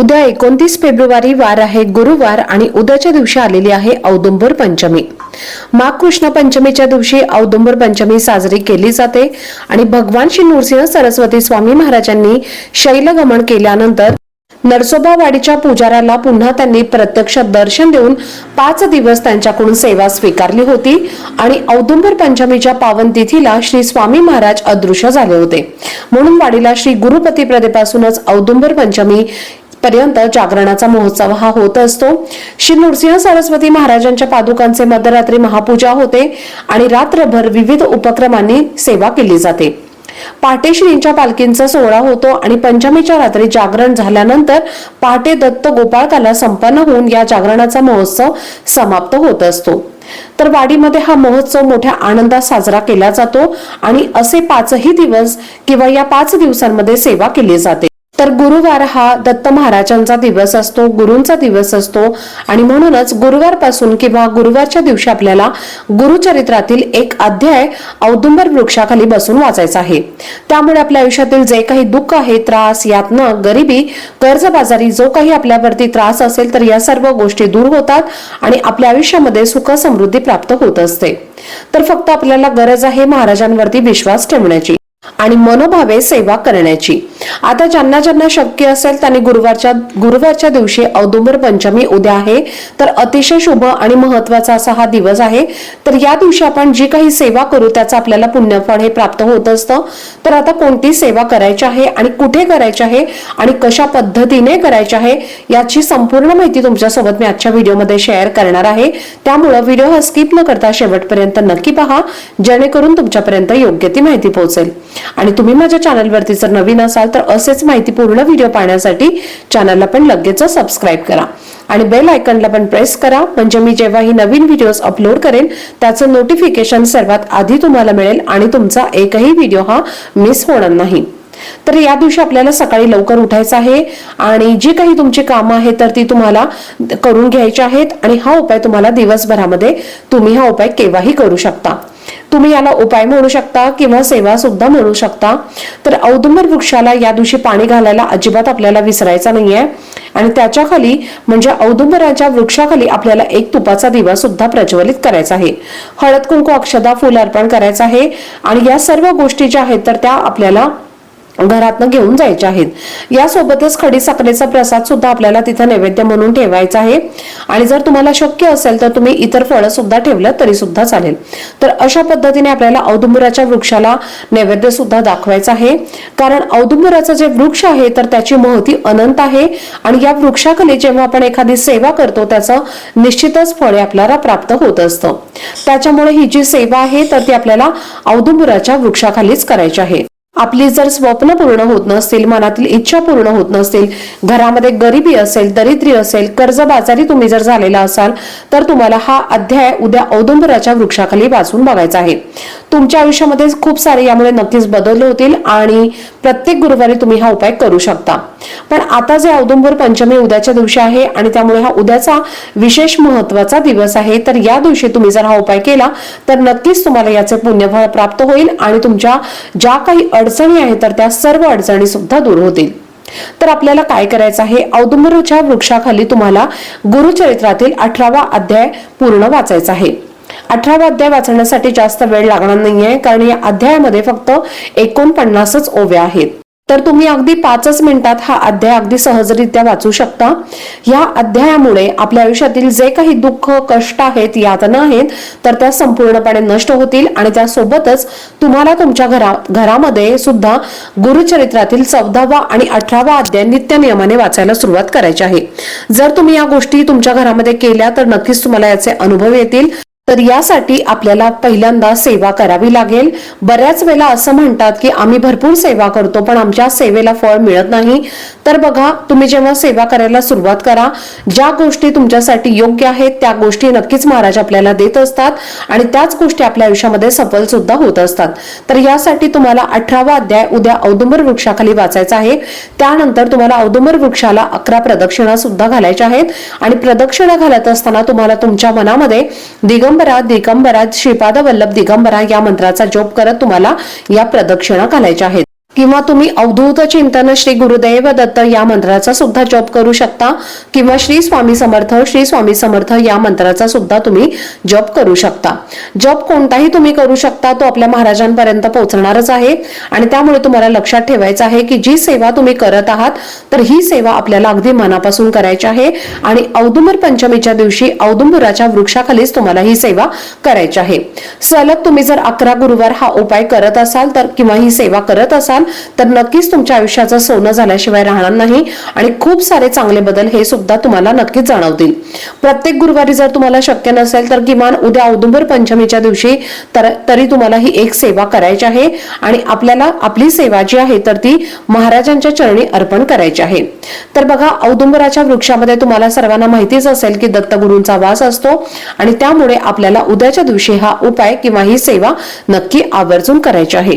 उद्या एकोणतीस फेब्रुवारी वार आहे गुरुवार आणि उद्याच्या दिवशी आलेली आहे औदुंबर पंचमी. माघ कृष्ण पंचमीच्या दिवशी औदुंबर पंचमी साजरी केली जाते आणि भगवान श्री नृसिंह सरस्वती स्वामी महाराजांनी शैलगमन केल्यानंतर नरसोबावाडीच्या पुजाऱ्याला पुन्हा त्यांनी प्रत्यक्ष दर्शन देऊन पाच दिवस त्यांच्याकडून सेवा स्वीकारली होती आणि औदुंबर पंचमीच्या पावन तिथीला श्री स्वामी महाराज अदृश्य झाले होते. म्हणून वाडीला श्री गुरुपती प्रदेपासूनच औदुंबर पंचमी पर्यंत जागरणाचा महोत्सव हा होत असतो. श्री नृसिंह सरस्वती महाराजांच्या पादुकांचे मध्यरात्री महापूजा होते आणि रात्रभर विविध उपक्रमांनी सेवा केली जाते. पहाटे श्रींच्या पालखींचा सोहळा होतो आणि पंचमीच्या रात्री जागरण झाल्यानंतर पहाटे दत्त गोपाळकाला संपन्न होऊन या जागरणाचा महोत्सव समाप्त होत असतो. तर वाडीमध्ये हा महोत्सव मोठ्या आनंदात साजरा केला जातो आणि असे पाचही दिवस किंवा या पाच दिवसांमध्ये सेवा केली जाते. तर गुरुवार हा दत्त महाराजांचा दिवस असतो गुरूंचा दिवस असतो. आणि म्हणूनच गुरुवारपासून किंवा गुरुवारच्या दिवशी आपल्याला गुरुचरित्रातील एक अध्याय औदुंबर वृक्षाखाली बसून वाचायचा आहे. त्यामुळे आपल्या आयुष्यातील जे काही दुःख आहे त्रास यातनं गरिबी कर्जबाजारी जो काही आपल्यावरती त्रास असेल तर या सर्व गोष्टी दूर होतात आणि आपल्या आयुष्यामध्ये सुख समृद्धी प्राप्त होत असते. तर फक्त आपल्याला गरज आहे महाराजांवरती विश्वास ठेवण्याची. आणि मनोभावे सेवा करण्याची. आता ज्यांना ज्यांना शक्य असेल त्यांनी गुरुवारच्या गुरुवारच्या दिवशी औदुंबर पंचमी उद्या आहे तर अतिशय शुभ आणि महत्त्वाचा असा हा दिवस आहे. तर या दिवशी आपण जी काही सेवा करू त्याचं आपल्याला पुण्यफळ हे प्राप्त होत असतं. तर आता कोणती सेवा करायची आहे आणि कुठे करायची आहे आणि कशा पद्धतीने करायची आहे याची संपूर्ण माहिती तुमच्यासोबत मी आजच्या व्हिडिओमध्ये शेअर करणार आहे. त्यामुळं व्हिडिओ हा स्किप न करता शेवटपर्यंत नक्की पहा जेणेकरून तुमच्यापर्यंत योग्य ती माहिती पोहोचेल. आणि तुम्ही माझ्या चॅनलवरती जर नवीन असाल तर असेच माहितीपूर्ण व्हिडिओ पाहण्यासाठी चॅनलला पण लगेच सबस्क्राईब करा. आणि बेल आयकनला पण प्रेस करा म्हणजे मी जेव्हा ही नवीन व्हिडिओज अपलोड करेन त्याचं नोटिफिकेशन सर्वात आधी तुम्हाला मिळेल आणि तुमचा एकही व्हिडिओ हा मिस होणार नाही. तर या दिवशी आपल्याला सकाळी लवकर उठायचं आहे आणि जी काही तुमची कामं आहेत तर ती तुम्हाला करून घ्यायची आहेत आणि हा उपाय तुम्हाला दिवसभरामध्ये तुम्ही हा उपाय केव्हाही करू शकता. तुम्ही याला उपाय म्हणू शकता किंवा सेवा सुद्धा म्हणू शकता. तर औदुंबर वृक्षाला या दिवशी पाणी घालायला अजिबात आपल्याला विसरायचा नाहीये. आणि त्याच्याखाली म्हणजे औदुंबराच्या वृक्षाखाली आपल्याला एक तुपाचा दिवा सुद्धा प्रज्वलित करायचा आहे. हळद कुंकू अक्षदा फुल अर्पण करायचं आहे. आणि या सर्व गोष्टी ज्या आहेत तर त्या आपल्याला घरातनं घेऊन जायचे आहेत. यासोबतच खडी साखरेचा प्रसाद सुद्धा आपल्याला तिथं नैवेद्य म्हणून ठेवायचा आहे. आणि जर तुम्हाला शक्य असेल तर तुम्ही इतर फळं सुद्धा ठेवलं तरी सुद्धा चालेल. तर अशा पद्धतीने आपल्याला औदुंबराच्या वृक्षाला नैवेद्य सुद्धा दाखवायचं आहे. कारण औदुंबराचं जे वृक्ष आहे तर त्याची महती अनंत आहे. आणि या वृक्षाखाली जेव्हा आपण एखादी सेवा करतो त्याचं निश्चितच फळे आपल्याला प्राप्त होत असतं. त्याच्यामुळे ही जी सेवा आहे तर ती आपल्याला औदुंबराच्या वृक्षाखालीच करायची आहे. आपली जर स्वप्न पूर्ण होत नसतील मनातील इच्छा पूर्ण होत नसतील घरामध्ये गरिबी असेल दरिद्री असेल कर्जबाजारी तुम्ही जर झालेला असाल तर तुम्हाला हा अध्याय उद्या औदुंबराच्या वृक्षाखाली वाचून बघायचा आहे. तुमच्या आयुष्यामध्ये खूप सारे यामुळे नक्कीच बदल होतील आणि प्रत्येक गुरुवारी तुम्ही हा उपाय करू शकता. पण आता जे औदुंबर पंचमी उद्याच्या दिवशी आहे आणि त्यामुळे हा उद्याचा विशेष महत्त्वाचा दिवस आहे तर या दिवशी तुम्ही जर हा उपाय केला तर नक्कीच तुम्हाला याचे पुण्यफळ प्राप्त होईल आणि तुमच्या ज्या काही अडचणी आहेत तर त्या सर्व अडचणी सुद्धा दूर होतील. तर आपल्याला काय करायचं आहे? औदुंबरच्या वृक्षाखाली तुम्हाला गुरुचरित्रातील अठरावा अध्याय पूर्ण वाचायचा आहे. अठरावा अध्याय वाचण्यासाठी जास्त वेळ लागणार नाहीये कारण या अध्यायामध्ये फक्त एकोणपन्नासच ओव्या आहेत. तर तुम्ही अगदी पाचच मिनिटात हा अध्याय अगदी सहजरित्या वाचू शकता. या अध्यायामुळे आपल्या आयुष्यातील जे काही दुःख कष्ट आहेत यातना आहेत तर त्या संपूर्णपणे नष्ट होतील आणि त्यासोबतच तुम्हाला तुमच्या घरा घरामध्ये सुद्धा गुरुचरित्रातील चौदावा आणि अठरावा अध्याय नित्य नियमाने वाचायला सुरुवात करायची आहे. जर तुम्ही या गोष्टी तुमच्या घरामध्ये केल्या तर नक्कीच तुम्हाला याचे अनुभव येतील. तर यासाठी आपल्याला पहिल्यांदा सेवा करावी लागेल. बऱ्याच वेळेला असं म्हणतात की आम्ही भरपूर सेवा करतो पण आमच्या सेवेला फळ मिळत नाही. तर बघा तुम्ही जेव्हा सेवा करायला सुरुवात करा ज्या गोष्टी तुमच्यासाठी योग्य आहेत त्या गोष्टी नक्कीच महाराज आपल्याला देत असतात आणि त्याच गोष्टी आपल्या आयुष्यामध्ये सफल सुद्धा होत असतात. तर यासाठी तुम्हाला अठरावा अध्याय उद्या औदुंबर वृक्षाखाली वाचायचा आहे. त्यानंतर तुम्हाला औदुंबर वृक्षाला अकरा प्रदक्षिणा सुद्धा घालायच्या आहेत आणि प्रदक्षिणा घालत असताना तुम्हाला तुमच्या मनामध्ये दिगंबरा दिगंबरा श्रीपाद वल्लभ दिगंबरा या मंत्राचा जोप करत तुम्हाला या प्रदक्षिणा घालायच्या आहेत. किंवा तुम्ही अवधूत चिंतन श्री गुरुदेव दत्त या मंत्राचा सुद्धा जप करू शकता किंवा श्री स्वामी समर्थ श्री स्वामी समर्थ या मंत्राचा सुद्धा तुम्ही जप करू शकता. जप कोणताही तुम्ही करू शकता तो आपल्या महाराजांपर्यंत पोहोचणारच आहे. आणि त्यामुळे तुम्हाला लक्षात ठेवायचं आहे की जी सेवा तुम्ही करत आहात तर ही सेवा आपल्याला अगदी मनापासून करायची आहे. आणि औदुंबर पंचमीच्या दिवशी औदुंबराच्या वृक्षाखालीच तुम्हाला ही सेवा करायची आहे. सलग तुम्ही जर अकरा गुरुवार हा उपाय करत असाल तर किंवा ही सेवा करत असाल तर नक्कीच तुमच्या आयुष्याचं सोनं झाल्याशिवाय राहणार नाही आणि खूप सारे चांगले बदल हे सुद्धा तुम्हाला नक्कीच जाणवतील. प्रत्येक गुरुवारी जर तुम्हाला शक्य नसेल तर किमान उद्या औदुंबर पंचमीच्या दिवशी तर तरी तुम्हाला ही एक सेवा करायची आहे आणि आपल्याला आपली सेवा जी आहे तर ती महाराजांच्या चरणी अर्पण करायची आहे. तर बघा औदुंबराच्या वृक्षामध्ये तुम्हाला सर्वांना माहितीच असेल की दत्तगुरूंचा वास असतो आणि त्यामुळे आपल्याला उद्याच्या दिवशी हा उपाय किंवा ही सेवा नक्की आवर्जून करायची आहे.